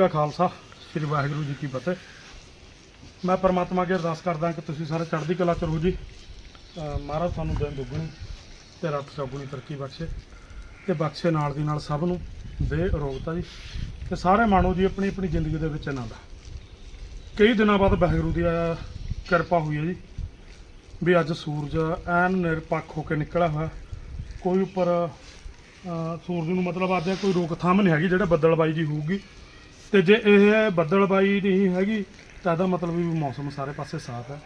ਵਾਹਿਗੁਰੂ ਕਾ ਖਾਲਸਾ ਸ੍ਰੀ ਵਾਹਿਗੁਰੂ ਜੀ ਕੀ ਫਤਿਹ। ਮੈਂ ਪਰਮਾਤਮਾ ਅੱਗੇ ਅਰਦਾਸ ਕਰਦਾ ਕਿ ਤੁਸੀਂ ਸਾਰੇ ਚੜ੍ਹਦੀ ਕਲਾ ਚ ਰਹੋ ਜੀ। ਮਹਾਰਾਜ ਤੁਹਾਨੂੰ ਦਿਨ ਦੁੱਗਣੀ ਤੇ ਰਾਤ ਚੌਗੁਣੀ ਤਰੱਕੀ ਬਖਸ਼ੇ ਤੇ ਬਖਸ਼ੇ ਨਾਲ ਦੀ ਨਾਲ ਸਭ ਨੂੰ ਦੇ ਅਰੋਗਤਾ ਜੀ। ਤੇ ਸਾਰੇ ਮਾਣੋ ਜੀ ਆਪਣੀ ਆਪਣੀ ਜ਼ਿੰਦਗੀ ਦੇ ਵਿੱਚ ਆਨੰਦ ਕਈ ਦਿਨਾਂ ਬਾਅਦ ਵਾਹਿਗੁਰੂ ਦੀ ਅਹ, ਕਿਰਪਾ ਹੋਈ ਹੈ ਜੀ ਵੀ ਅੱਜ ਸੂਰਜ ਐਨ ਨਿਰਪੱਖ ਹੋ ਕੇ ਨਿਕਲਿਆ ਹੋਇਆ। ਕੋਈ ਉੱਪਰ ਸੂਰਜ ਨੂੰ ਮਤਲਬ ਅੱਜ ਕੋਈ ਰੋਕਥਾਮ ਨਹੀਂ ਹੈਗੀ ਜਿਹੜਾ ਬੱਦਲਬਾਈ ਜੀ ਹੋਊਗੀ। ਤੇ ਜੇ ਇਹ ਬੱਦਲਬਾਈ ਨਹੀਂ ਹੈਗੀ, ਤਾਂ ਇਹਦਾ ਮਤਲਬ ਵੀ ਮੌਸਮ ਸਾਰੇ ਪਾਸੇ ਸਾਫ਼ ਹੈ।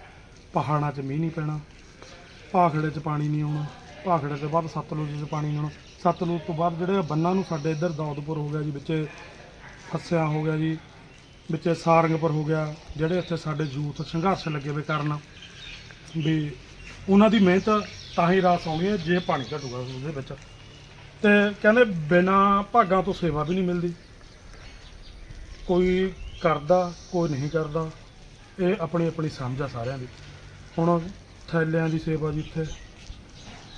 ਪਹਾੜਾਂ 'ਚ ਮੀਂਹ ਨਹੀਂ ਪੈਣਾ, ਭਾਖੜੇ 'ਚ ਪਾਣੀ ਨਹੀਂ ਆਉਣਾ, ਭਾਖੜੇ ਤੋਂ ਬਾਅਦ ਸਤਲੁਜ 'ਚ ਪਾਣੀ ਨਹੀਂ ਆਉਣਾ। ਸਤਲੁਜ ਤੋਂ ਬਾਅਦ ਜਿਹੜੇ ਬੰਨਾਂ ਨੂੰ ਸਾਡੇ ਇੱਧਰ ਦੌਦਪੁਰ ਹੋ ਗਿਆ ਜੀ, ਵਿੱਚ ਫੱਸਿਆ ਹੋ ਗਿਆ ਜੀ, ਵਿੱਚ ਸਾਰੰਗਪੁਰ ਹੋ ਗਿਆ, ਜਿਹੜੇ ਇੱਥੇ ਸਾਡੇ ਯੂਥ ਸੰਘਰਸ਼ ਲੱਗੇ ਹੋਏ ਕਰਨ ਵੀ ਉਹਨਾਂ ਦੀ ਮਿਹਨਤ ਤਾਂ ਹੀ ਰਾਸ ਆਉਣੀ ਹੈ, ਜੇ ਪਾਣੀ ਘਟੂਗਾ ਉਹਦੇ ਵਿੱਚ। ਤੇ ਕਹਿੰਦੇ ਬਿਨਾ ਭਾਗਾਂ ਤੋਂ ਸੇਵਾ ਵੀ ਨਹੀਂ ਮਿਲਦੀ। ਕੋਈ ਕਰਦਾ, ਕੋਈ ਨਹੀਂ ਕਰਦਾ, ਇਹ ਆਪਣੀ ਆਪਣੀ ਸਮਝ ਆ ਸਾਰਿਆਂ ਦੀ। ਹੁਣ ਥੈਲਿਆਂ ਦੀ ਸੇਵਾ ਜੀ ਇੱਥੇ,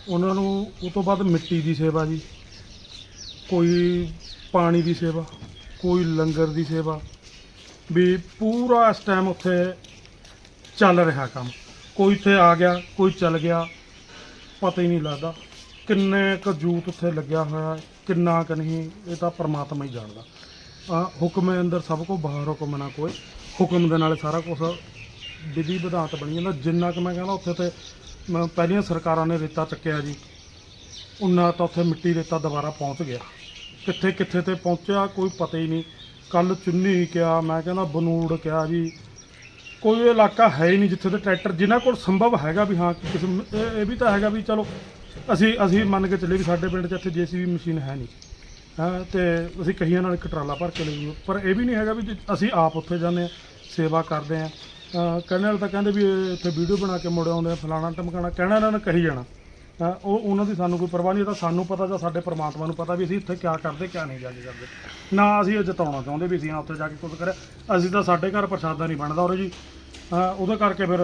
ਉਹਨਾਂ ਨੂੰ ਉਹ ਤੋਂ ਬਾਅਦ ਮਿੱਟੀ ਦੀ ਸੇਵਾ ਜੀ, ਕੋਈ ਪਾਣੀ ਦੀ ਸੇਵਾ, ਕੋਈ ਲੰਗਰ ਦੀ ਸੇਵਾ, ਵੀ ਪੂਰਾ ਇਸ ਟਾਈਮ ਉੱਥੇ ਚੱਲ ਰਿਹਾ ਕੰਮ। ਕੋਈ ਇੱਥੇ ਆ ਗਿਆ, ਕੋਈ ਚੱਲ ਗਿਆ, ਪਤਾ ਹੀ ਨਹੀਂ ਲੱਗਦਾ ਕਿੰਨੇ ਕੁ ਜੂਤ ਉੱਥੇ ਲੱਗਿਆ ਹੋਇਆ, ਕਿੰਨਾ ਕੁ ਨਹੀਂ, ਇਹ ਤਾਂ ਪਰਮਾਤਮਾ ਹੀ ਜਾਣਦਾ। ਆ ਹੁਕਮ ਹੈ ਅੰਦਰ ਸਭ ਕੋ ਬਾਹਰ ਹੁਕਮ ਨਾ ਕੋਈ। ਹੁਕਮ ਦੇ ਨਾਲ ਸਾਰਾ ਕੁਝ ਵਿਧੀ ਵਿਧਾਂਤ ਬਣੀ ਜਾਂਦਾ। ਜਿੰਨਾ ਕੁ ਮੈਂ ਕਹਿੰਦਾ ਉੱਥੇ ਤੇ ਮੈਂ ਪਹਿਲੀਆਂ ਸਰਕਾਰਾਂ ਨੇ ਰੇਤਾ ਚੱਕਿਆ ਜੀ। ਉਨਾ ਤਾਂ ਉੱਥੇ ਮਿੱਟੀ ਰੇਤਾ ਦੁਬਾਰਾ ਪਹੁੰਚ ਗਿਆ। ਕਿੱਥੇ ਕਿੱਥੇ ਤੇ ਪਹੁੰਚਿਆ ਕੋਈ ਪਤਾ ਹੀ ਨਹੀਂ। ਕੱਲ ਚੁੰਨੀ ਕਿਹਾ, ਮੈਂ ਕਹਿੰਦਾ ਬਨੂੜ ਕਿਹਾ ਜੀ। ਕੋਈ ਇਲਾਕਾ ਹੈ ਹੀ ਨਹੀਂ ਜਿੱਥੇ ਤੇ ਟਰੈਕਟਰ ਜਿਨ੍ਹਾਂ ਕੋਲ ਸੰਭਵ ਹੈਗਾ ਵੀ ਹਾਂ, ਕਿ ਕਿਸੇ ਇਹ ਇਹ ਵੀ ਤਾਂ ਹੈਗਾ ਵੀ ਚਲੋ, ਅਸੀਂ ਅਸੀਂ ਮੰਨ ਕੇ ਚੱਲੇ ਵੀ ਸਾਡੇ ਪਿੰਡ 'ਚ ਇੱਥੇ ਜੀਸੀਬੀ ਮਸ਼ੀਨ ਹੈ ਨਹੀਂ। ਹਾਂ, ਤੇ ਅਸੀਂ ਕਹੀਆਂ ਨਾਲ ਇੱਕ ਟਰਾਲਾ ਭਰ ਕੇ ਲਈ ਪਰ ਇਹ ਵੀ ਨਹੀਂ ਹੈਗਾ ਵੀ ਜੇ ਅਸੀਂ ਆਪ ਉੱਥੇ ਜਾਂਦੇ ਆ ਸੇਵਾ ਕਰਦੇ ਆ ਕਹਿਣ ਵਾਲੇ ਤਾਂ ਕਹਿੰਦੇ ਵੀ ਇੱਥੇ ਵੀਡੀਓ ਬਣਾ ਕੇ ਮੁੜ ਆਉਂਦੇ ਆ ਫਲਾਣਾ ਟਮਕਾਣਾ, ਕਹਿਣਾ ਇਹਨਾਂ ਨੇ ਕਹੀ ਜਾਣਾ। ਉਹ ਉਹਨਾਂ ਦੀ ਸਾਨੂੰ ਕੋਈ ਪਰਵਾਹ ਨਹੀਂ, ਇਹ ਤਾਂ ਸਾਨੂੰ ਪਤਾ ਜਾਂ ਸਾਡੇ ਪਰਮਾਤਮਾ ਨੂੰ ਪਤਾ ਵੀ ਅਸੀਂ ਇੱਥੇ ਕਿਆ ਕਰਦੇ, ਕਿਆ ਨਹੀਂ ਜਾ ਕੇ ਕਰਦੇ ਨਾ ਅਸੀਂ ਇਹ ਜਤਾਉਣਾ ਚਾਹੁੰਦੇ ਵੀ ਅਸੀਂ ਹਾਂ ਉੱਥੇ ਜਾ ਕੇ ਕੁਝ ਕਰਿਆ। ਅਸੀਂ ਤਾਂ ਸਾਡੇ ਘਰ ਪ੍ਰਸ਼ਾਦਾ ਨਹੀਂ ਬਣਦਾ ਉਰੇ ਜੀ। ਹਾਂ, ਉਹਦੇ ਕਰਕੇ ਫਿਰ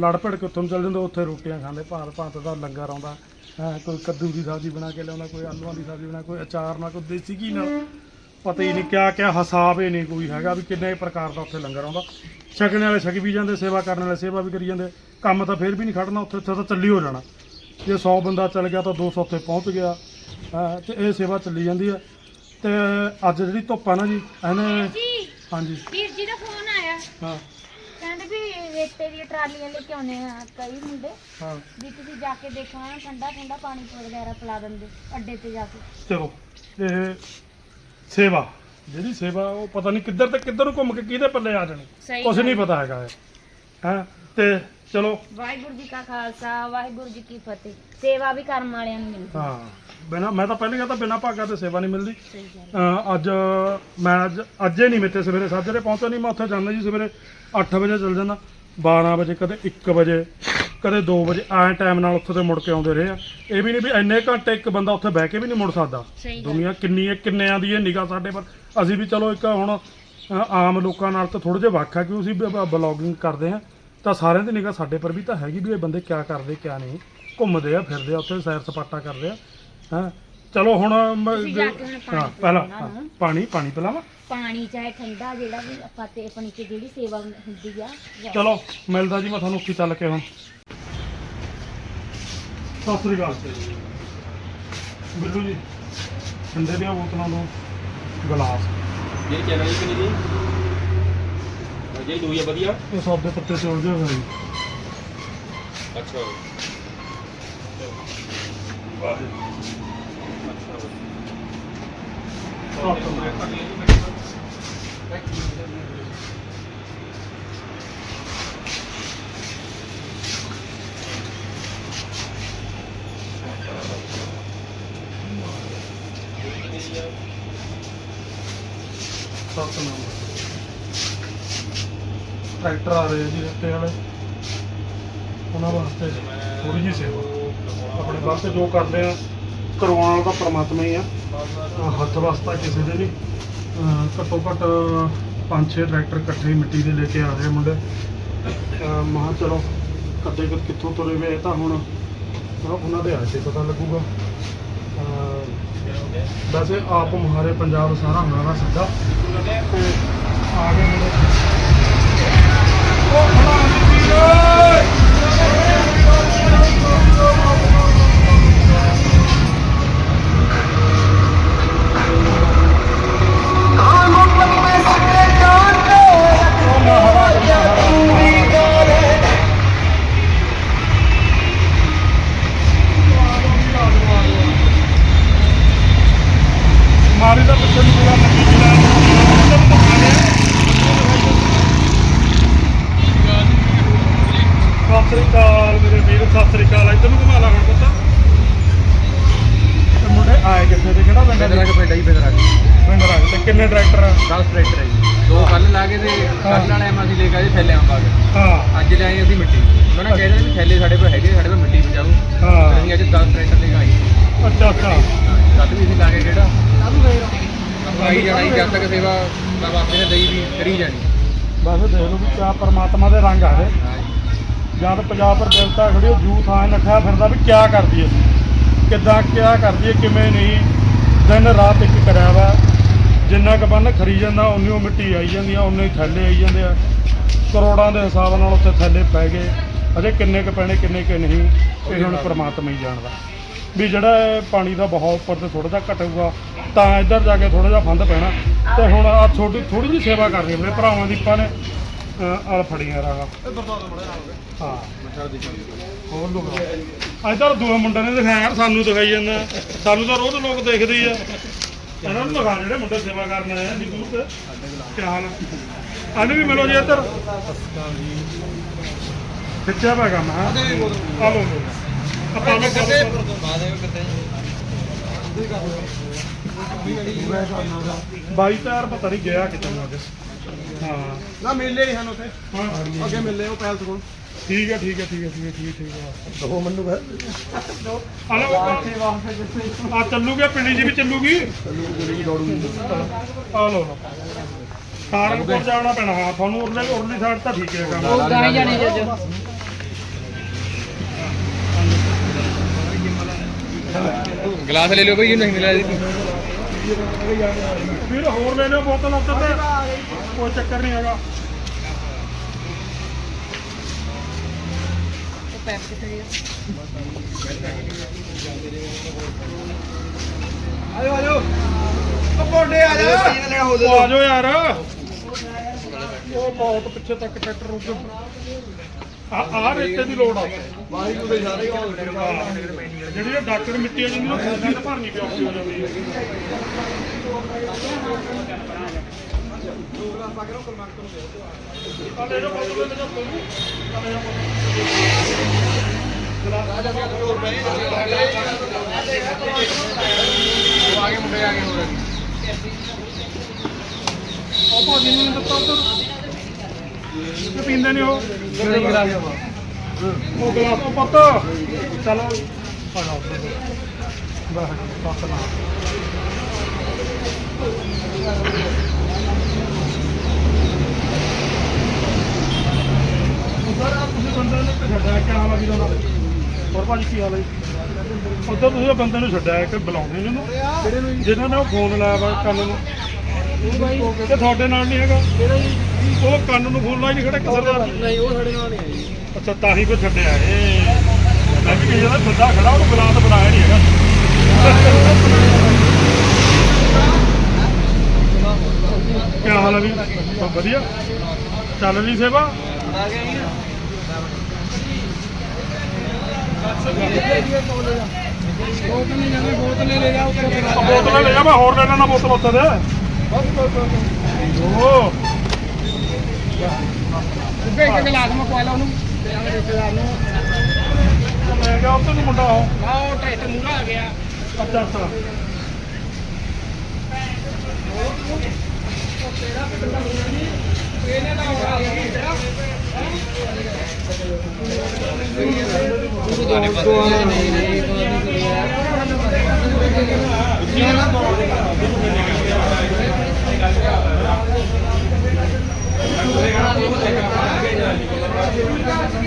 ਲੜ ਭਿੜ ਕੇ ਉੱਥੋਂ ਚੱਲ ਜਾਂਦੇ, ਉੱਥੇ ਰੋਟੀਆਂ ਖਾਂਦੇ ਭਾਂਤ ਭਾਂਤ ਦਾ ਲੰਗਰ ਆਉਂਦਾ। ਹਾਂ ਕੋਈ ਕੱਦੂ ਦੀ ਸਬਜ਼ੀ ਬਣਾ ਕੇ ਲਿਆਉਂਦਾ ਕੋਈ ਆਲੂਆਂ ਦੀ ਸਬਜ਼ੀ ਬਣਾ ਕੋਈ ਅਚਾਰ ਨਾਲ ਕੋਈ ਦੇਸੀ ਘੀ ਨਾਲ। ਪਤਾ ਹੀ ਨਹੀਂ ਕਿਆ ਕਿਆ ਹਿਸਾਬ ਹੀ ਨਹੀਂ ਕੋਈ ਹੈਗਾ ਵੀ ਕਿੰਨੇ ਪ੍ਰਕਾਰ ਦਾ ਉੱਥੇ ਲੰਗਰ ਆਉਂਦਾ। ਛਕਣ ਵਾਲੇ ਛਕ ਵੀ ਜਾਂਦੇ ਸੇਵਾ ਕਰਨ ਵਾਲੇ ਸੇਵਾ ਵੀ ਕਰੀ ਜਾਂਦੇ। ਕੰਮ ਤਾਂ ਫਿਰ ਵੀ ਨਹੀਂ ਖੜਨਾ ਉੱਥੇ ਉੱਥੇ ਤਾਂ ਚੱਲੀ ਹੋ ਜਾਣਾ। ਜੇ 100 ਬੰਦਾ ਚੱਲ ਗਿਆ ਤਾਂ 200 ਉੱਥੇ ਪਹੁੰਚ ਗਿਆ। ਤੇ ਇਹ ਸੇਵਾ ਚੱਲੀ ਜਾਂਦੀ ਹੈ। ਤੇ ਅੱਜ ਜਿਹੜੀ ਧੁੱਪ ਆ ਨਾ ਜੀ ਇਹਨੇ ਹਾਂਜੀ। ਵੀਰ ਜੀ ਦਾ ਫੋਨ ਆਇਆ। ਹਾਂ। ਰੇਤੇ ਦੀਆਂ ਟਰਾਲੀਆਂ ਲੈ ਕੇ ਆਉਨੇ ਆ ਕਈ ਮੁੰਡੇ। ਹਾਂ। ਵੀ ਤੁਸੀਂ ਜਾ ਕੇ ਦੇਖਣਾ ਠੰਡਾ ਠੰਡਾ ਪਾਣੀ ਵਗੈਰਾ ਪਿਲਾ ਦਿੰਦੇ ਅੱਡੇ ਤੇ ਜਾ ਕੇ। ਚਲੋ ਇਹ ਸੇਵਾ ਜਿਹੜੀ ਸੇਵਾ ਉਹ ਪਤਾ ਨਹੀਂ ਕਿੱਧਰ ਤੇ ਕਿੱਧਰ ਨੂੰ ਘੁੰਮ ਕੇ ਕਿਹਦੇ ਪੱਲੇ ਆ ਜਾਣੀ। ਸਹੀ ਕੁਝ ਗੱਲ। ਨਹੀਂ ਪਤਾ ਹੈਗਾ ਇਹ। ਹਾਂ ਤੇ ਚਲੋ। ਵਾਹਿਗੁਰੂ ਜੀ ਕਾ ਖਾਲਸਾ ਵਾਹਿਗੁਰੂ ਜੀ ਕੀ ਫਤਿਹ। ਸੇਵਾ ਵੀ ਕਰਮ ਵਾਲਿਆਂ ਨੂੰ ਮਿਲਦੀ। ਹਾਂ ਬਿਨਾ ਮੈਂ ਤਾਂ ਪਹਿਲੇ ਕਹਿੰਦਾ ਬਿਨਾ ਭਾਗਾ ਤੇ ਸੇਵਾ ਨਹੀਂ ਮਿਲਦੀ। ਸਹੀ ਗੱਲ ਅਹ ਅੱਜ ਮੈਂ ਅੱਜ ਅੱਜੇ ਨਹੀਂ ਮੇਤੇ ਸਵੇਰੇ ਸਾਜਰੇ ਪਹੁੰਚਿਆ ਨਹੀਂ ਮੈਂ ਉੱਥੇ ਜਾਂਦਾ ਜੀ ਸਵੇਰੇ 8 ਵਜੇ ਚੱਲ ਜਾਂਦਾ। 12 ਵਜੇ ਕਦੇ 1 ਵਜੇ ਕਦੇ 2 ਵਜੇ ਐਂ ਟਾਈਮ ਨਾਲ ਉੱਥੇ ਤੇ ਮੁੜ ਕੇ ਆਉਂਦੇ ਰਹੇ ਆ। ਇਹ ਵੀ ਨਹੀਂ ਵੀ ਇੰਨੇ ਘੰਟੇ ਇੱਕ ਬੰਦਾ ਉੱਥੇ ਬਹਿ ਕੇ ਵੀ ਨਹੀਂ ਮੁੜ ਸਕਦਾ। ਦੁਨੀਆ ਕਿੰਨੀ ਹੈ ਕਿੰਨਿਆਂ ਦੀ ਹੈ ਨਿਗਾਹ ਸਾਡੇ ਪਰ ਅਸੀਂ ਵੀ ਚਲੋ ਇੱਕ ਹੁਣ ਆਮ ਲੋਕਾਂ ਨਾਲ ਤਾਂ ਥੋੜੇ ਜਿਹਾ ਵੱਖ ਆ ਕਿਉਂ ਅਸੀਂ ਬਲੌਗਿੰਗ ਕਰਦੇ ਆ ਤਾਂ ਸਾਰਿਆਂ ਦੀ ਨਿਗਾਹ ਸਾਡੇ ਪਰ ਵੀ ਤਾਂ ਹੈਗੀ ਵੀ ਇਹ ਬੰਦੇ ਕਿਆ ਕਰਦੇ ਕਿਆ ਨਹੀਂ। ਘੁੰਮਦੇ ਆ ਫਿਰਦੇ ਆ ਉੱਥੇ ਸੈਰ ਸਪਾਟਾ ਕਰਦੇ ਆ। ਹਾਂ? ਚਲੋ ਹੁਣ ਮ- ਤੁਸੀਂ ਜਾ ਕੇ ਹੁਣ ਪਾਣੀ ਉਹਨਾਂ ਨੂੰ। ਪਾਣੀ ਪਾਣੀ ਪਿਲਾਵਾਂ ਪਾਣੀ ਚਾਹੇ ਠੰਡਾ ਜਿਹੜਾ ਵੀ ਆਪਾਂ ਤੇ ਆਪਣੀ ਤੇ ਜਿਹੜੀ ਸੇਵਾ ਹੁੰਦੀ ਆ ਚਲੋ ਮਿਲਦਾ ਜੀ ਮੈਂ ਤੁਹਾਨੂੰ ਉੱਥੇ ਚੱਲ ਕੇ ਹੁਣ। ਸਤਿ ਸ੍ਰੀ ਅਕਾਲ ਜੀ। ਬਿੱਲੂ ਜੀ ਠੰਡੇ ਦੀਆਂ ਬੋਤਲਾਂ ਦੋ ਗਲਾਸ। ਇਹ ਚੈਨਲ ਜੀ? ਅਜੇ ਦੂਈ ਆ ਵਧੀਆ। ਇਹ ਸੌਦੇ ਪੱਤੇ ਚੋਲ ਜੇ ਹੋਏ ਜੀ। ਅੱਛਾ। ਸੱਤ ਨੰਬਰ ਟਰੈਕਟਰ ਆ ਰਹੇ ਆ ਜੀ ਰਸਤੇ ਵਾਲੇ। ਉਹਨਾਂ ਵਾਸਤੇ ਥੋੜੀ ਜਿਹੀ ਸੇਵਾ। ਆਪਣੇ ਵਾਸਤੇ ਜੋ ਕਰਦੇ ਆ, ਕਰਵਾਉਣ ਵਾਲਾ ਤਾਂ ਪਰਮਾਤਮਾ ਹੀ ਆ। ਹੱਥ ਵਾਸਤਾ ਕਿਸੇ ਦੇ ਨਹੀਂ। ਘੱਟੋ ਘੱਟ ਪੰਜ ਛੇ ਟਰੈਕਟਰ ਇਕੱਠੇ ਮਿੱਟੀ ਦੇ ਲੈ ਕੇ ਆ ਰਹੇ ਮੁੰਡੇ। ਅਹ ਮਹਾਂ ਚਲੋ ਕਦੇ ਕਿੱਥੋਂ ਤੁਰੇ ਵੇ, ਇਹ ਤਾਂ ਹੁਣ ਉਹਨਾਂ ਦੇ ਆਏ ਤੇ ਪਤਾ ਲੱਗੂਗਾ। ਵੈਸੇ ਆਪ ਮੁਹਾਰੇ ਪੰਜਾਬ ਸਾਰਾ ਹਮਾਰਾ ਸਿੱਧਾ। ਆ ਗਏ ਮੁੰਡੇ। ਉਹ ਖੜਾ ਨਹੀਂ ਵੀਰ ਮਾਰੀ ਦਾ ਪਿੱਛੇ ਨੂੰ ਪੂਰਾ ਨੱਕੀ ਜਿਹੜਾ ਸਤਿ ਸ੍ਰੀ ਅਕਾਲ ਮੇਰੇ ਵੀਰ ਸਤਿ ਸ੍ਰੀ ਅਕਾਲ। ਇੱਧਰ ਨੂੰ ਘੁਮਾ ਲਾ ਹੁਣ ਪੁੱਤ। ਤੇ ਮੁੰਡੇ ਆਏ ਕਿੱਥੇ ਤੇ? ਕਿਹੜਾ ਪਿੰਡ ਹੈ ਕੇ ਪਿੰਡ ਹੀ ਬੇਦਰਾ ਕੇ ਪਿੰਡ ਰੱਖ ਤੇ ਕਿੰਨੇ ਟਰੈਕਟਰ ਆ? 10 ਟਰੈਕਟਰ ਅੱਜ ਲੈ ਆਏ ਅਸੀਂ ਮਿੱਟੀ। ਉਹਨਾਂ ਨੇ ਕਹਿ ਦਿੱਤਾ ਵੀ ਥੈਲੇ ਸਾਡੇ ਕੋਲ ਹੈਗੇ ਸਾਡੇ ਕੋਲ ਮਿੱਟੀ ਪਹੁੰਚਾਓ। ਹਾਂ। ਅਸੀਂ ਅੱਜ 10 ਟਰੈਕਟਰ ਲੈ ਕੇ ਆਏ। ਅੱਛਾ ਅੱਛਾ। ਕੱਲ ਵੀ ਅਸੀਂ ਲਾ ਕੇ ਕਿਹੜਾ? ਆਈ ਜਾਣਾ ਜੀ, ਜਦ ਤੱਕ ਸੇਵਾ ਬਾਬਾ ਆਪੇ ਨੇ ਦਈ ਵੀ ਕਰੀ ਜਾਣੀ। ਬਸ ਦੇਖ ਲਓ ਵੀ ਕਿਆ ਪਰਮਾਤਮਾ ਦੇ ਰੰਗ ਆ ਗਏ ਜਦ ਪੰਜਾਬ ਪਰ ਦੇਵਤਾ ਖੜੀ ਉਹ ਜੂ ਥਾਂ ਨੱਠਿਆ ਫਿਰਦਾ ਵੀ ਕਿਆ ਕਰਦੀ ਅਸੀਂ। ਕਿੱਦਾਂ ਕਿਆ ਕਰਦੀ ਹੈ ਕਿਵੇਂ ਨਹੀਂ। ਦਿਨ ਰਾਤ ਇੱਕ ਕਰਿਆ ਵਾ। ਜਿੰਨਾ ਕੁ ਬੰਨ ਖਰੀ ਜਾਂਦਾ ਉਨੀ ਉਹ ਮਿੱਟੀ ਆਈ ਜਾਂਦੀ ਆ ਉਨੇ ਹੀ ਥੱਲੇ ਆਈ ਜਾਂਦੇ ਆ। ਕਰੋੜਾਂ ਦੇ ਹਿਸਾਬ ਨਾਲ ਉੱਥੇ ਥੱਲੇ ਪੈ ਗਏ। ਅਜੇ ਕਿੰਨੇ ਕੁ ਪੈਣੇ ਕਿੰਨੇ ਕੁ ਨਹੀਂ ਇਹ ਹੁਣ ਪ੍ਰਮਾਤਮਾ ਹੀ ਜਾਣਦਾ। ਵੀ ਜਿਹੜਾ ਇਹ ਪਾਣੀ ਦਾ ਬਹੁਤ ਉੱਪਰ ਤੇ ਥੋੜਾ ਜਿਹਾ ਘਟੂਗਾ ਤਾਂ ਇੱਧਰ ਜਾ ਕੇ ਥੋੜਾ ਜਿਹਾ ਫੰਦ ਪੈਣਾ। ਤੇ ਹੁਣ ਆ ਛੋਟੀ ਥੋੜੀ ਜਿਹੀ ਸੇਵਾ ਕਰਨੀ ਆਪਣੇ ਭਰਾਵਾਂ ਦੀ ਆਪਾਂ ਨੇ ਆਲ ਫੜੀਆਂ ਰਾਗਾ ਹਾਂ। ਹੋਰ ਲੋਕ ਤਾਂ ਦੂਏ ਮੁੰਡੇ ਨੇ ਦਿਖਾਇਆ ਯਾਰ ਸਾਨੂੰ ਦਿਖਾਈ ਜਾਂਦਾ। ਸਾਨੂੰ ਤਾਂ ਰੋਜ਼ ਲੋਕ ਦੇਖਦੇ ਹੀ ਆ। ਇਹਨਾਂ ਨੂੰ ਦਿਖਾ ਜਿਹੜੇ ਮੁੰਡੇ ਸੇਵਾ ਕਰਨ ਆਏ ਆ ਜੀ ਦੂਰ ਤੇ ਕੀ ਹਾਲ ਆਨੂੰ ਵੀ ਮਿਲੋ ਜੀ ਇੱਧਰ। ਖਿੱਚਿਆ ਪਿਆ ਕੰਮ ਹੈ? ਆ ਲੋ ਆਪਾਂ ਨੂੰ ਬਾਈ ਤਾਰ ਪਤਾ ਨਹੀਂ ਗਿਆ ਕਿਤੇ ਨੂੰ ਅੱਜ ਹਾਂ। ਨਾ ਮਿਲੇ ਨਹੀਂ ਸਾਨੂੰ ਉੱਥੇ। ਹਾਂ। ਅੱਗੇ ਮਿਲੇ ਉਹ ਪੈਲਸ ਕੋਲ। ਠੀਕ ਹੈ ਠੀਕ ਹੈ ਠੀਕ ਹੈ ਠੀਕ ਹੈ ਠੀਕ ਹੈ ਠੀਕ ਹੈ। ਦੋ ਮੈਨੂੰ ਕਹੇ ਹਲੋ ਆ ਚੱਲੂਗਾ ਪਿੰਡੀ ਜੀ ਵੀ ਚੱਲੂਗੀ। ਆ ਲੋ ਸਾਰੰਗਪੁਰ ਜਾਣਾ ਪੈਣਾ ਹਾਂ ਤੁਹਾਨੂੰ ਉਰਲੇ ਉਰਲੀ ਸਾਈਡ ਤਾਂ ਠੀਕ ਹੈ ਕੰਮ ਉਹ ਗਾਣੇ ਜਾਣੇ ਜੱਜ। ਗਲਾਸ ਲੈ ਲਿਓ ਬਈ ਇਹ ਨਹੀਂ ਮਿਲਿਆ ਜੀ ਵੀਰ ਹੋਰ ਲੈ ਲਿਓ ਬੋਤਲ ਉੱਧਰ ਤੇ। ਕੋਈ ਚੱਕਰ ਨਹੀਂ ਹੈਗਾ। ਆਜੋ ਆਜੋ। ਉਹ ਪੋਡੇ ਆ ਜਾ। ਉਹ ਆ ਜਾਓ ਯਾਰ। ਉਹ ਬਹੁਤ ਪਿੱਛੇ ਤੱਕ ਟਰੈਕਟਰ ਰੁਕ ਆ ਆ ਰੇਤੇ ਦੀ ਲੋੜ ਆ। ਵਾਹਿਗੁਰੂ ਦੇ ਸਾਰੇ ਹਾਲ ਜਿਹੜੀ ਇਹ ਡਾਕਟਰ ਮਿੱਟੀ ਆ ਜਾਂਦੀ ਉਹ ਖੂਨ ਭਰਨੀ ਪਿਆ ਹੋ ਜਾਂਦੀ ਹੈ ਆ ਲੈ ਜਾਓ ਬੋਤਲ ਲੈ ਜਾਓ ਤੁਹਾਨੂੰ ਆ ਲੈ ਜਾਓ ਬੋਤਲ। ਉਹ ਆ ਮੁੰਡੇ ਆ ਗਏ ਹੋਰ ਉਹ ਭਾਜੀ ਨੂੰ ਦਿੱਤਾ ਉੱਧਰ। ਪੀਂਦੇ ਉਹ? ਉਹ ਗਲਾਸ ਉਹ ਪੁੱਤ। ਚਲੋ। ਆ ਜਾਓ ਬਾਹਰ ਪੱਤ ਨਾ ਉਧਰ ਆ ਤੁਸੀਂ ਬੰਦੇ ਨੂੰ ਛੱਡਿਆ ਕਿ ਹਾਲ ਆ ਵੀਰਾਂ ਦਾ ਹੋਰ ਭਾਜੀ ਕੀ ਹਾਲ ਹੈ? ਉਧਰ ਤੁਸੀਂ ਉਹ ਬੰਦੇ ਨੂੰ ਛੱਡਿਆ ਕਿ ਬੁਲਾਉਂਦੇ ਨੇ ਉਹਨੂੰ ਜਿਹਨਾਂ ਨੇ ਉਹ ਫੋਨ ਲਾਇਆ ਵਾ ਕੰਨ ਨੂੰ। ਤੇ ਤੁਹਾਡੇ ਨਾਲ ਨਹੀਂ ਹੈਗਾ? ਉਹ ਕੰਨ ਨੂੰ ਫੋਨ ਲਾਈ ਨਹੀਂ ਖੜਾ ਕਿਸੇ ਦਾ ਨਹੀਂ ਉਹ ਸਾਡੇ ਨਾਲ ਨਹੀਂ ਆਈ ਅੱਛਾ ਤਾਂ ਹੀ ਕੋ ਛੱਡਿਆ ਏ ਮੈਂ ਵੀ ਕਿ ਜਿਹੜਾ ਬੰਦਾ ਖੜਾ ਉਹਨੂੰ ਬੁਲਾ ਤਾਂ ਬਣਾਇਆ ਨਹੀਂ ਹੈਗਾ। ਕੀ ਹਾਲ ਹੈ ਵੀ? ਸਭ ਵਧੀਆ? ਚੱਲ ਰਹੀ ਸੇਵਾ? ਬੋਤਲ ਲੈ ਜਾ ਉੱਤੇ ਆ ਬੋਤਲਾਂ ਲੈ ਜਾ ਮੈਂ ਹੋਰ ਲੈ ਲੈਣਾ ਬੋਤਲ ਉੱਤੇ ਦੇ ਓ ਉੱਤੇ ਇੱਕ ਗਲਾਸ ਮੈਂ ਪਵਾ ਲਾ ਉਹਨੂੰ ਤੇ ਆਵੇਂ ਰਿਸ਼ਤੇਦਾਰ ਨੂੰ ਲੈ ਗਿਆ ਉੱਤੇ ਨੂੰ ਮੁੰਡਾ ਉਹ ਆ ਉਹ ਟੈਸਟ ਮੂਰਾ ਆ ਗਿਆ ਅੱਛਾ ਅੱਛਾ ਇਹਨੇ ਤਾਂ ਆ ਗਿਆ ਹੋਰ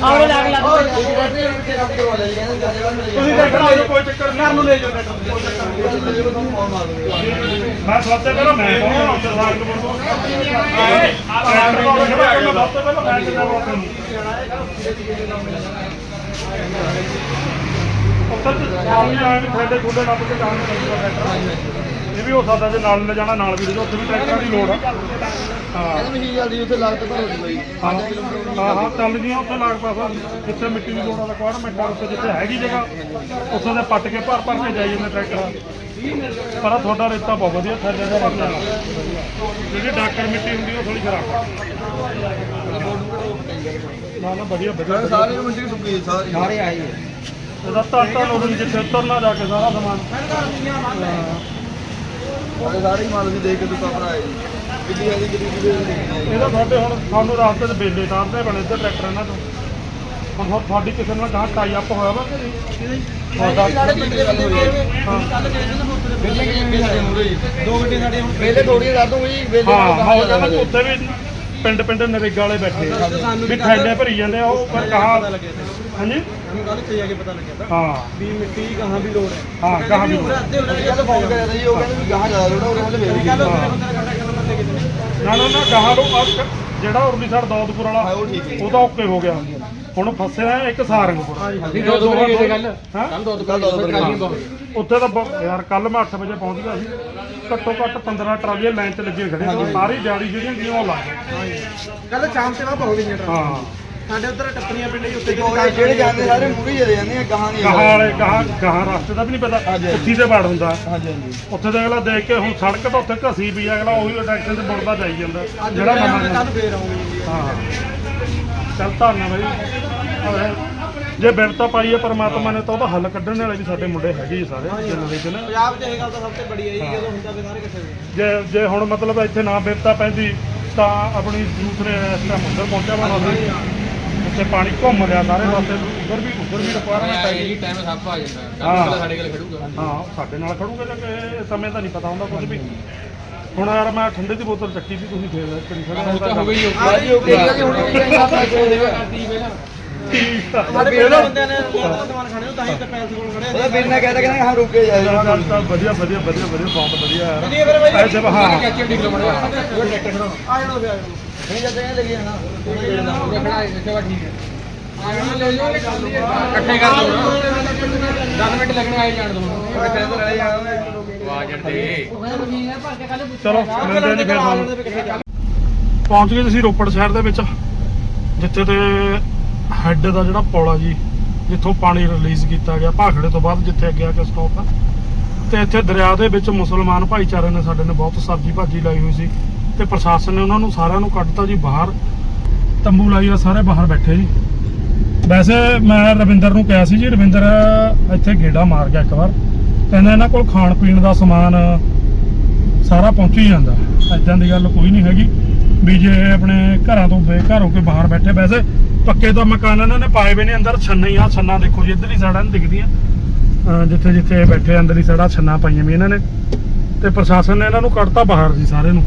ਆਵੇ ਲੱਗ ਲੱਗ ਤੁਸੀਂ ਟਰੈਕਟਰ ਆ ਜਾਓ ਕੋਈ ਚੱਕਰ ਨਹੀਂ। ਨੂੰ ਲੈ ਜਾਓ ਮੈਂ ਸੋਚਿਆ ਪਹਿਲਾਂ ਮੈਂ ਕਹੂੰਗਾ ਉੱਥੇ ਸਾਗ ਨੂੰ ਬੋਲੋ ਟਰੈਕਟਰ ਵਾਲਾ ਖੜਾ ਮੈਂ ਸਭ ਤੋਂ ਪਹਿਲਾਂ ਮੈਂ ਕਿਹਾ ਉੱਥੇ ਤੇ ਆਉਂ ਜਾਣ ਵੀ ਥੱਲੇ ਥੋੜੇ ਨੱਪ ਕੇ ਜਾਣ ਨੂੰ ਟਰੈਕਟਰ ਇਹ ਵੀ ਹੋ ਸਕਦਾ ਜੇ ਨਾਲ ਲੈ ਜਾਣਾ ਨਾਲ ਵੀ ਲੈ ਜਾਓ ਉੱਥੇ ਵੀ ਟਰੈਕਟਰਾਂ ਦੀ ਲੋੜ ਆ। ਹਾਂ। ਮਸ਼ੀਨ ਜਲਦੀ ਉੱਥੇ ਲੱਗ ਤਾਂ ਹੋ ਜੂਗੀ ਹਾਂ ਹਾਂ ਹਾਂ ਚੱਲ ਜੀਆਂ ਉੱਥੇ ਲਾਗ ਪਾਸਾ ਜਿੱਥੇ ਮਿੱਟੀ ਦੀ ਲੋੜ ਆ ਰਿਕੁਆਇਰਮੈਂਟ ਆ ਉੱਥੇ ਜਿੱਥੇ ਹੈਗੀ ਜਗ੍ਹਾ ਉੱਥੇ ਦੇ ਪੱਟ ਕੇ ਭਰ ਭਰ ਕੇ ਜਾਈ ਜਾਂਦੇ ਟਰੈਕਟਰ ਪਰ ਆਹ ਤੁਹਾਡਾ ਰੇਤਾ ਬਹੁਤ ਵਧੀਆ ਥੱਲੇ ਦਾ ਰੇਤਾ ਜਿਹੜੀ ਡਾਕਰ ਮਿੱਟੀ ਹੁੰਦੀ ਉਹ ਥੋੜੀ ਖਰਾਬ ਨਾ ਨਾ ਵਧੀਆ ਵਧੀਆ ਸਾਰੇ ਮੰਡੀ ਸੁੱਕੀ ਸਾਰੀ। ਸਾਰੇ ਆਈ ਇਹਦਾ ਤਾਂ ਤਾਂ ਲੋੜ ਜਿੱਥੇ ਉਤਰਨਾ ਜਾ ਕੇ ਸਾਰਾ ਸਮਾਨ। ਸਾਰੇ ਸਾਰੇ ਹੀ ਮਾਲ ਵੀ ਦੇਖ ਕੇ ਦੁੱਕਾ ਭਰਾਏ ਜੀ। ਕਿੱਡੀ ਹੈਗੀ ਕਿੱਡੀ ਕਿੱਡੀ ਇਹਦਾ ਸਾਡੇ ਹੁਣ ਸਾਨੂੰ ਰਾਸਤੇ 'ਚ ਬੇਲੇ ਤਾਰਦੇ ਬਣੇ ਤੇ ਟਰੈਕਟਰ ਇਹਨਾਂ ਤੋਂ। ਹੁਣ ਹੋਰ ਤੁਹਾਡੀ ਕਿਸੇ ਨਾਲ ਗਾਹ ਟਾਈ ਅਪ ਹੋਇਆ ਵਾ ਕਿ ਨਹੀਂ? ਤੁਹਾਡਾ ਹਾਂ। ਦੋ ਗੱਡੀਆਂ ਸਾਡੇ ਹੁਣ ਵੇਲੇ ਥੋੜੀ ਕਰ ਦੂੰਗੀ ਜੀ ਵੇਲੇ ਹਾਂ ਕਹਿੰਦਾ ਕਿ ਉੱਥੇ ਵੀ ਪਿੰਡ ਪਿੰਡ ਨਰੇਗਾ ਵਾਲੇ ਬੈਠੇ। ਵੀ ਥੈਲੇ ਭਰੀ ਜਾਂਦੇ ਆ ਉਹ ਪਰ ਕਹਾ ਹਾਂਜੀ? ਹੁਣ ਕੱਲ ਤੇ ਜਾ ਕੇ ਪਤਾ ਲੱਗਿਆ ਹਾਂ। ਵੀ ਮਿੱਟੀ ਕਹਾਂ ਵੀ ਲੋੜ ਹੈ। ਹਾਂ ਕਹਾ ਵੀ ਅੱਧੇ ਉਹਨਾਂ ਕੱਲ ਫੋਨ ਕਰਿਆ ਸੀ ਉਹ ਕਹਿੰਦੇ ਵੀ ਗਾਹਾਂ ਜ਼ਿਆਦਾ ਲੋੜ ਹੈ ਉਹਦੇ ਹੱਲੇ ਵੇਲੇ ਕੱਲ ਬੰਦਾ ਘੰਟਾ ਕਿਲੋ ਬੰਦੇ ਕਿਤੇ ਨਾ? ਨਾ ਨਾ ਗਾਹਾਂ ਨੂੰ ਆਹ ਜਿਹੜਾ ਉਰਲੀ ਸਾਈਡ ਦੌਦਪੁਰ ਵਾਲਾ ਹਾਂ, ਉਹ ਠੀਕ ਹੈ। ਉਹ ਤਾਂ ਓਕੇ ਹੋ ਗਿਆ। ਹੁਣ ਫਸਿਆ ਇੱਕ ਸਾਰੰਗਪੁਰ। ਅਸੀਂ ਦੋ ਦੋ ਵਜੇ ਕੱਲ ਹਾਂ? ਕੱਲ ਦੋ ਦੋ ਕੱਲ੍ਹ ਦੋ ਦੋ ਕੱਲ ਬਹੁਤ ਉੱਥੇ ਤਾਂ ਬ- ਯਾਰ ਕੱਲ ਮੈਂ 8 ਵਜੇ ਪਹੁੰਚ ਗਿਆ ਸੀ। ਘੱਟੋ ਘੱਟ 15 ਟਰਾਲੀਆਂ ਲਾਈਨ ਤੇ ਲੱਗੀਆਂ ਖੜੀਆਂ ਸੀ ਸਾਰੀ ਦਿਹਾੜੀ ਜਿਹੜੀਆਂ ਗਈਆਂ ਉਹ ਲੱਗ ਗਈਆਂ ਕੱਲ ਸ਼ਾਮ ਤੇ ਵਾਪ ਹੋ ਗਈਆਂ ਹਾਂ। ਸਾਡੇ ਉੱਧਰ ਟੱਪਰੀਆਂ ਪਿੰਡ ਉੱਤੇ ਜਿਹੜੇ ਜਾਂਦੇ ਸਾਰੇ ਮੂਵੀ ਚਲੇ ਜਾਂਦੇ ਆ ਗਾਹਾਂ ਨਹੀਂ ਗਾਹਾਂ ਵਾਲੇ ਗਾਹਾਂ ਗਾਹਾਂ ਰਸਤੇ ਦਾ ਵੀ ਨਹੀਂ ਪਤਾ ਹਾਂਜੀ। ਉੱਥੀ ਤੇ ਵੜ ਹੁੰਦਾ। ਹਾਂਜੀ ਹਾਂਜੀ। ਉੱਥੇ ਤੇ ਅਗਲਾ ਦੇਖ ਕੇ ਹੁਣ ਸੜਕ ਤਾਂ ਉੱਥੇ ਘਸੀ ਵੀ ਆ, ਅਗਲਾ ਉਹੀ ਡਾਇਰੈਕਸ਼ਨ ਤੇ ਮੁੜਦਾ ਜਾਈ ਜਾਂਦਾ। ਜਿਹੜਾ ਨਵਾਂ ਕੱਲ। ਫੇਰ ਆਉਂਗੇ ਹਾਂ। ਚੱਲ ਧੰਨਾ ਬਾਈ। ਅਰੇ, ਜੇ ਬਿਰਤਾ ਪਾਈ ਹੈ ਪਰਮਾਤਮਾ ਨੇ ਤਾਂ ਉਹਦਾ ਹੱਲ ਕੱਢਣ ਵਾਲੇ ਵੀ ਸਾਡੇ ਮੁੰਡੇ ਹੈਗੇ ਹੀ ਸਾਰੇ ਜਨਰੇਸ਼ਨ। ਪੰਜਾਬ 'ਚ ਇਹ ਗੱਲ ਤਾਂ ਸਭ ਤੋਂ ਬੜੀ ਹੈ ਜੀ ਜਦੋਂ ਹੁੰਦਾ ਵੀ ਸਾਰੇ ਇਕੱਠੇ ਹੋਏ ਜੇ ਜੇ ਹੁਣ ਮਤਲਬ ਇੱਥੇ ਨਾ ਬਿਰਤਾ ਪੈਂਦੀ ਤਾਂ ਆਪਣੀ ਦੂਸਰੇ ਇਸ ਟਾਈਮ ਉੱਧਰ ਪਹੁੰਚਿਆ ਬਣਾ ਸੀ। ਉੱਥੇ ਪਾਣੀ ਘੁੰਮ ਲਿਆ ਸਾਰੇ ਪਾਸੇ ਉੱਧਰ ਵੀ ਉੱਧਰ ਵੀ ਰਿਕੁਆਇਰਮੈਂਟ ਹੈ ਜੀ ਟਾਈਮ ਸਭ ਆ ਜਾਂਦਾ। ਹਾਂ। ਸਾਡੇ ਕੋਲ ਖੜੂਗਾ। ਹਾਂ ਸਾਡੇ ਨਾਲ ਖੜੂਗੇ ਤਾਂ ਕਿ ਸਮੇਂ ਤਾਂ ਨਹੀਂ ਪਤਾ ਹੁੰਦਾ ਕੁਝ ਵੀ। ਹੁਣ ਯਾਰ ਮੈਂ ਠੰਡੇ ਦੀ ਬੋਤਲ ਚੱਕੀ ਸੀ ਤੁਸੀਂ ਫੇਰ ਪਿੰਡ ਖੜੇ ਉਹ ਤਾਂ ਹੋ ਗਈ ਹਾਂ ਜੀ, okay ਜੀ, ਹੁਣ ਇੱਕ ਸਾਥ ਨਾਲ ਖੋਲ ਦੇਗਾ। ਕਰਦੀ ਪਹਿਲਾਂ ਠੀਕ ਆ। ਸਾਡੇ ਪਿੰਡ ਦੇ ਬੰਦਿਆਂ ਨੇ ਬਹੁਤ ਸਮਾਨ ਖਾਣੇ ਤਾਂ ਹੀ ਤਾਂ ਪੈਸੇ ਕੋਲ ਖੜੇ ਉਹਦਾ ਬਿਲ ਨੇ ਕਹਿੰਦਾ ਕਹਿੰਦਾ ਹਾਂ ਰੁਕ ਕੇ ਚੱਲ ਚੱਲ ਚੱਲ ਵਧੀਆ ਵਧੀਆ ਵਧੀਆ ਵਧੀਆ ਬਹੁਤ ਵਧੀਆ ਯਾਰ। ਚਲਿਏ ਫਿਰ ਬਾਈ ਐਸੇ ਹਾਂ। ਹਾਂ। ਕੈਚੀ ਡੀ ਕਿਲੋਮੀਟਰ ਉਹ ਟਰੈਕਟਰ ਖੜਾ ਆ ਜਾਣਾ। ਫਿਰ ਨਹੀਂ ਜਾਂਦੇ ਨੇ ਲੱਗੀ ਜਾਣਾ ਉਹ ਖੜਾ ਇੱਥੇ ਵਾ ਠੀਕ ਹੈ ਇਕੱਠੇ ਕਰ ਦੋ 10 ਮਿੰਟ ਲੱਗਣੇ ਆਏ ਜਾਣ ਦੋ। ਇਕੱਠੇ ਤਾਂ ਰਹਿ ਜਾਣਾ ਵਾਹ ਜੜ ਤੇ ਚਲੋ। ਮਿਲਦੇ ਹਾਂ ਜੀ। ਫਿਰ ਤੁਹਾਨੂੰ। ਪਹੁੰਚ ਗਏ ਤੁਸੀਂ ਰੋਪੜ ਸ਼ਹਿਰ ਦੇ ਵਿੱਚ ਜਿੱਥੇ ਤੇ ਹੈੱਡ ਦਾ ਜਿਹੜਾ ਪੁਲ ਜੀ ਜਿੱਥੋਂ ਪਾਣੀ ਰਿਲੀਜ਼ ਕੀਤਾ ਗਿਆ ਭਾਖੜੇ ਤੋਂ ਬਾਅਦ ਜਿੱਥੇ ਅੱਗੇ ਆ ਕੇ ਸਟਾਪ ਆ। ਤੇ ਇੱਥੇ ਦਰਿਆ ਦੇ ਵਿੱਚ ਮੁਸਲਮਾਨ ਭਾਈਚਾਰੇ ਨੇ ਸਾਡੇ ਨੇ ਬਹੁਤ ਸਬਜ਼ੀ ਭਾਜੀ ਲਾਈ ਹੋਈ ਸੀ। ਤੇ ਪ੍ਰਸ਼ਾਸਨ ਨੇ ਉਹਨਾਂ ਨੂੰ ਸਾਰਿਆਂ ਨੂੰ ਕੱਢਤਾ ਜੀ ਬਾਹਰ। ਤੰਬੂ ਲਾਈ ਆ, ਸਾਰੇ ਬਾਹਰ ਬੈਠੇ ਜੀ। ਵੈਸੇ ਮੈਂ ਰਵਿੰਦਰ ਨੂੰ ਕਿਹਾ ਸੀ ਜੀ, ਰਵਿੰਦਰ ਇੱਥੇ ਗੇੜਾ ਮਾਰ ਗਿਆ ਇੱਕ ਵਾਰ। ਕਹਿੰਦਾ ਇਹਨਾਂ ਕੋਲ ਖਾਣ ਪੀਣ ਦਾ ਸਮਾਨ ਸਾਰਾ ਪਹੁੰਚੀ ਜਾਂਦਾ। ਐਦਾਂ ਦੀ ਗੱਲ ਕੋਈ ਨਹੀਂ ਹੈਗੀ ਵੀ ਜੇ ਆਪਣੇ ਘਰਾਂ ਤੋਂ ਬੇਘਰ ਹੋ ਕੇ ਬਾਹਰ ਬੈਠੇ। ਵੈਸੇ ਪੱਕੇ ਤਾਂ ਮਕਾਨ ਇਹਨਾਂ ਨੇ ਪਾਏ ਵੀ ਨੇ, ਅੰਦਰ ਛੰਨੇ ਆ, ਛੰਨਾ ਦੇਖੋ ਜੀ, ਇੱਧਰਲੀ ਸਾਈਡਾਂ ਨੂੰ ਦਿਖਦੀਆਂ। ਜਿੱਥੇ ਜਿੱਥੇ ਬੈਠੇ ਅੰਦਰਲੀ ਸਾਈਡਾਂ ਛੰਨਾ ਪਾਈਆਂ ਵੀ ਇਹਨਾਂ ਨੇ। ਤੇ ਪ੍ਰਸ਼ਾਸਨ ਨੇ ਇਹਨਾਂ ਨੂੰ ਕੱਢਤਾ ਬਾਹਰ ਜੀ ਸਾਰੇ ਨੂੰ।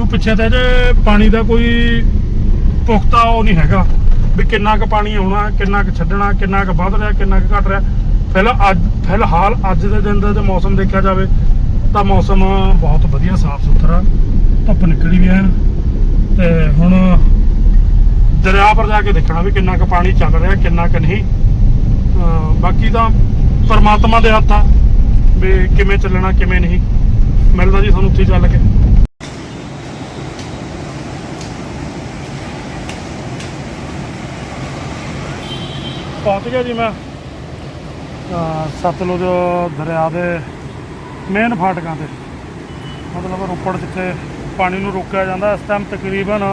ਕਿਉਂ ਪਿੱਛੇ ਤੇ ਜੇ ਪਾਣੀ ਦਾ ਕੋਈ ਪੁਖਤਾ ਉਹ ਨਹੀਂ ਹੈਗਾ ਵੀ ਕਿੰਨਾ ਕੁ ਪਾਣੀ ਆਉਣਾ, ਕਿੰਨਾ ਕੁ ਛੱਡਣਾ, ਕਿੰਨਾ ਕੁ ਵੱਧ ਰਿਹਾ, ਕਿੰਨਾ ਕੁ ਘਟ ਰਿਹਾ। ਪਹਿਲਾਂ ਅੱਜ, ਫਿਲਹਾਲ ਅੱਜ ਦੇ ਦਿਨ ਦਾ ਜੇ ਮੌਸਮ ਦੇਖਿਆ ਜਾਵੇ ਤਾਂ ਮੌਸਮ ਬਹੁਤ ਵਧੀਆ ਸਾਫ਼ ਸੁਥਰਾ ਧੁੱਪ ਨਿਕਲੀ ਵੀ ਹੈ ਤੇ ਹੁਣ ਦਰਿਆ ਪਰ ਜਾ ਕੇ ਦੇਖਣਾ ਵੀ ਕਿੰਨਾ ਕੁ ਪਾਣੀ ਚੱਲ ਰਿਹਾ, ਕਿੰਨਾ ਕੁ ਨਹੀਂ। ਬਾਕੀ ਤਾਂ ਪਰਮਾਤਮਾ ਦੇ ਹੱਥ ਆ ਵੀ ਕਿਵੇਂ ਚੱਲਣਾ, ਕਿਵੇਂ ਨਹੀਂ। ਮਿਲਦਾ ਜੀ ਤੁਹਾਨੂੰ ਉੱਥੇ ਚੱਲ ਕੇ। ਪਹੁੰਚ ਗਿਆ ਜੀ ਮੈਂ। ਸਤਲੁਜ ਦਰਿਆ ਦੇ ਮੇਨ ਫਾਟਕਾਂ ਤੇ। ਮਤਲਬ ਰੋਪੜ ਜਿੱਥੇ ਪਾਣੀ ਨੂੰ ਰੋਕਿਆ ਜਾਂਦਾ, ਇਸ ਟਾਈਮ ਤਕਰੀਬਨ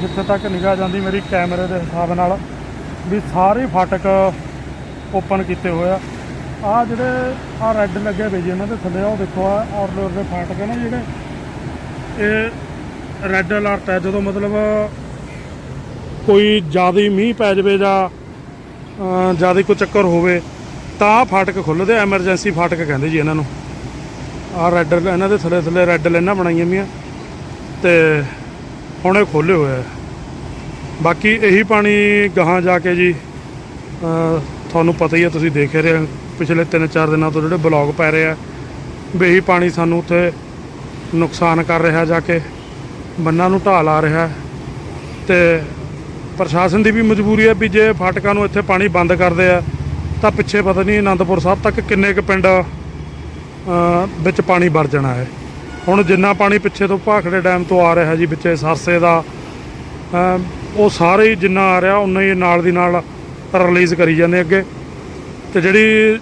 ਜਿੱਥੇ ਤੱਕ ਨਿਗਾਹ ਜਾਂਦੀ ਮੇਰੀ ਕੈਮਰੇ ਦੇ ਹਿਸਾਬ ਨਾਲ, ਵੀ ਸਾਰੇ ਫਾਟਕ ਓਪਨ ਕੀਤੇ ਹੋਏ ਆ। ਆ ਜਿਹੜੇ ਆ ਰੈੱਡ ਲੱਗੇ ਵੇ ਜੀ ਇਹਨਾਂ ਦੇ ਥੱਲੇ ਉਹ ਦੇਖੋ ਆ ਔਰਲੇ ਔਰਲੇ ਫਾਟਕ ਹੈ ਨਾ ਜਿਹੜੇ। ਇਹ ਰੈੱਡ ਅਲਰਟ ਹੈ ਜਦੋਂ ਮਤਲਬ ਕੋਈ ਜ਼ਿਆਦਾ ਮੀਂਹ ਪੈ ਜਾਵੇ ਜਾਂ ਜ਼ਿਆਦਾ ਕੋਈ ਚੱਕਰ ਹੋਵੇ, ਤਾਂ ਆਹ ਫਾਟਕ ਖੁੱਲ੍ਹਦੇ ਐਮਰਜੈਂਸੀ ਫਾਟਕ ਕਹਿੰਦੇ ਜੀ ਇਹਨਾਂ ਨੂੰ। ਆ ਰੈੱਡ ਇਹਨਾਂ ਦੇ ਥੱਲੇ ਥੱਲੇ ਰੈੱਡ ਲਾਈਨਾਂ ਬਣਾਈਆਂ ਵੀਆਂ ਤੇ ਹੁਣ ਇਹ ਖੋਲੇ ਹੋਏ ਬਾਕੀ ਇਹੀ ਪਾਣੀ ਗਾਹਾਂ ਜਾ ਕੇ ਜੀ ਤੁਹਾਨੂੰ ਪਤਾ ਹੀ ਹੈ ਤੁਸੀਂ ਦੇਖ ਰਹੇ ਹੋ ਪਿਛਲੇ 3-4 ਦਿਨਾਂ ਤੋਂ ਜਿਹੜੇ ਬਲੌਗ ਪੈ ਰਹੇ ਆ, ਵੀ ਇਹੀ ਪਾਣੀ ਸਾਨੂੰ ਉੱਥੇ ਨੁਕਸਾਨ ਕਰ ਰਿਹਾ ਜਾ ਕੇ, ਬੰਨਾਂ ਨੂੰ ਢਾਹ ਲਾ ਰਿਹਾ, ਤੇ ਪ੍ਰਸ਼ਾਸਨ ਦੀ ਵੀ ਮਜਬੂਰੀ ਹੈ ਵੀ ਜੇ ਫਾਟਕਾਂ ਨੂੰ ਇੱਥੇ ਪਾਣੀ ਬੰਦ ਕਰਦੇ ਆ, ਤਾਂ ਪਿੱਛੇ ਪਤਾ ਨਹੀਂ ਆਨੰਦਪੁਰ ਸਾਹਿਬ ਤੱਕ ਕਿੰਨੇ ਕੁ ਪਿੰਡ ਵਿੱਚ ਪਾਣੀ ਵੜ ਜਾਣਾ ਹੈ। ਹੁਣ ਜਿੰਨਾ ਪਾਣੀ ਪਿੱਛੇ ਤੋਂ ਭਾਖੜੇ ਡੈਮ ਤੋਂ ਆ ਰਿਹਾ ਜੀ, ਵਿੱਚੇ ਸਰਸੇ ਦਾ ਉਹ ਸਾਰੇ ਹੀ ਜਿੰਨਾ ਆ ਰਿਹਾ, ਉਨਾ ਹੀ ਨਾਲ ਦੀ ਨਾਲ ਰਿਲੀਜ਼ ਕਰੀ ਜਾਂਦੇ ਅੱਗੇ। ਤੇ ਜਿਹੜੀ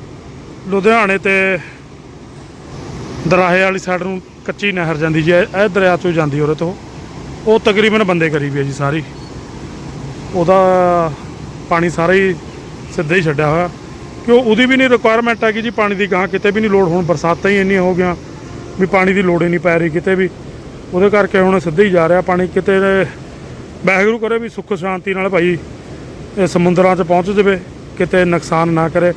ਲੁਧਿਆਣੇ ਤੇ ਦਰਾਹੇ ਵਾਲੀ ਸਾਈਡ ਨੂੰ ਕੱਚੀ ਨਹਿਰ ਜਾਂਦੀ ਜੀ, ਇਹ ਦਰਿਆ ਚੋਂ ਜਾਂਦੀ ਉਹਦੇ ਤੋਂ। ਉਹ ਤਕਰੀਬਨ ਬੰਦੇ ਕਰੀ ਹੈ ਜੀ ਸਾਰੀ। ਉਹਦਾ ਪਾਣੀ ਸਾਰਾ ਹੀ ਸਿੱਧਾ ਹੀ ਛੱਡਿਆ ਹੋਇਆ। ਕਿ ਉਹਦੀ ਵੀ ਨਹੀਂ ਰਿਕੁਆਇਰਮੈਂਟ ਹੈਗੀ ਜੀ ਪਾਣੀ ਦੀ ਗਾਂ ਕਿਤੇ ਵੀ ਨਹੀਂ ਲੋੜ। ਹੁਣ ਬਰਸਾਤਾਂ ਹੀ ਇੰਨੀਆਂ ਹੋ ਗਈਆਂ ਵੀ ਪਾਣੀ ਦੀ ਲੋੜ ਹੀ ਨਹੀਂ ਪੈ ਰਹੀ ਕਿਤੇ ਵੀ। ਉਹਦੇ ਕਰਕੇ ਹੁਣ ਸਿੱਧਾ ਹੀ ਜਾ ਰਿਹਾ ਪਾਣੀ ਕਿਤੇ। ਵਾਹਿਗੁਰੂ ਕਰੇ ਵੀ ਸੁੱਖ ਸ਼ਾਂਤੀ ਨਾਲ ਭਾਈ, ਇਹ ਸਮੁੰਦਰਾਂ 'ਚ ਪਹੁੰਚ ਜਾਵੇ, ਕਿਤੇ ਨੁਕਸਾਨ ਨਾ ਕਰੇ।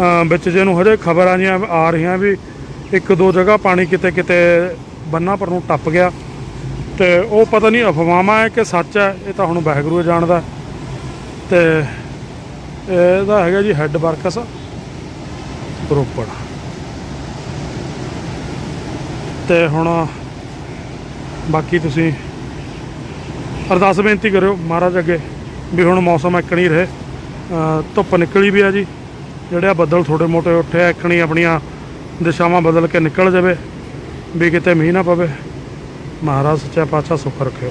ਅਮ ਵਿੱਚ ਜਿਹਨੂੰ ਹਜੇ ਖਬਰਾਂ ਜੀਆਂ ਆ ਰਹੀਆਂ ਵੀ ਇੱਕ ਦੋ ਜਗ੍ਹਾ ਪਾਣੀ ਕਿਤੇ ਕਿਤੇ ਬੰਨਾ ਪਰ ਨੂੰ ਟੱਪ ਗਿਆ। ਤੇ ਉਹ ਪਤਾ ਨਹੀਂ ਅਫਵਾਹਾਂ ਹੈ ਕਿ ਸੱਚ ਹੈ, ਇਹ ਤਾਂ ਹੁਣ ਵਾਹਿਗੁਰੂ ਜਾਣਦਾ ਤੇ ਇਹਦਾ ਹੈਗਾ ਜੀ ਹੈੱਡ ਵਰਕਸ ਰੋਪੜ। ਤੇ ਹੁਣ ਬਾਕੀ ਤੁਸੀਂ ਅਰਦਾਸ ਬੇਨਤੀ ਕਰਿਓ ਮਹਾਰਾਜ ਅੱਗੇ ਵੀ ਹੁਣ ਮੌਸਮ ਇੱਕਣੀ ਰਹੇ। ਧੁੱਪ ਨਿਕਲੀ ਵੀ ਆ ਜੀ, ਜਿਹੜੇ ਆ ਬੱਦਲ ਥੋੜੇ ਮੋਟੇ ਉੱਠੇ ਆ ਇੱਕਣੀ ਆਪਣੀਆਂ ਦਿਸ਼ਾਵਾਂ ਬਦਲ ਕੇ ਨਿਕਲ ਜਾਵੇ, ਵੀ ਕਿਤੇ ਮੀਂਹ ਨਾ ਪਵੇ। ਮਹਾਰਾਜ ਸੱਚਾ ਪਾਤਸ਼ਾਹ ਸੁੱਖ ਰੱਖਿਓ।